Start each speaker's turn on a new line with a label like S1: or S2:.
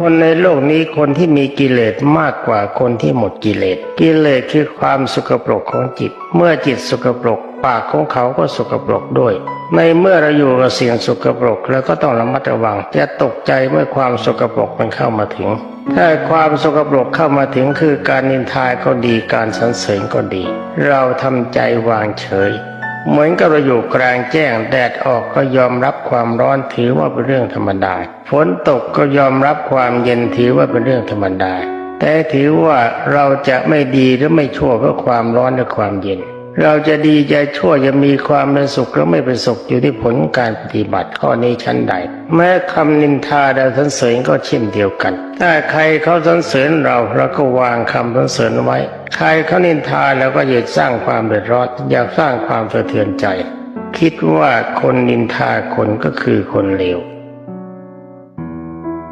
S1: คนในโลกนี้คนที่มีกิเลสมากกว่าคนที่หมดกิเลส กิเลสคือความสกปรกของจิต เมื่อจิตสกปรก ปากของเขาก็สกปรกด้วย ในเมื่อเราอยู่กับสิ่งสกปรกแล้วก็ต้องระมัดระวังจะตกใจเมื่อความสกปรกมันเข้ามาถึง ถ้าความสกปรกเข้ามาถึงคือการนินทาก็ดีการสรรเสริญก็ดี เราทำใจวางเฉย เหมือนกับเราอยู่กลางแจ้งแดดออกก็ยอมรับความร้อนถือว่าเป็นเรื่องธรรมดาฝนตกก็ยอมรับความเย็นถือว่าเป็นเรื่องธรรมดา แต่ถือว่าเราจะไม่ดีหรือไม่ชั่วเพราะความร้อนหรือความเย็น เราจะดีจะชั่วจะมีความเป็นสุขหรือไม่เป็นสุขอยู่ที่ผลการปฏิบัติข้อนี้ชั้นใด แม้คำนินทาดาสรรเสริญก็เช่นเดียวกัน ถ้าใครเขาสรรเสริญเราเราก็วางคำสรรเสริญไว้ ใครเขานินทาเราก็อย่าสร้างความเดือดร้อนอย่าสร้างความสะเทือนใจ คิดว่าคนนินทาคนก็คือคนเลว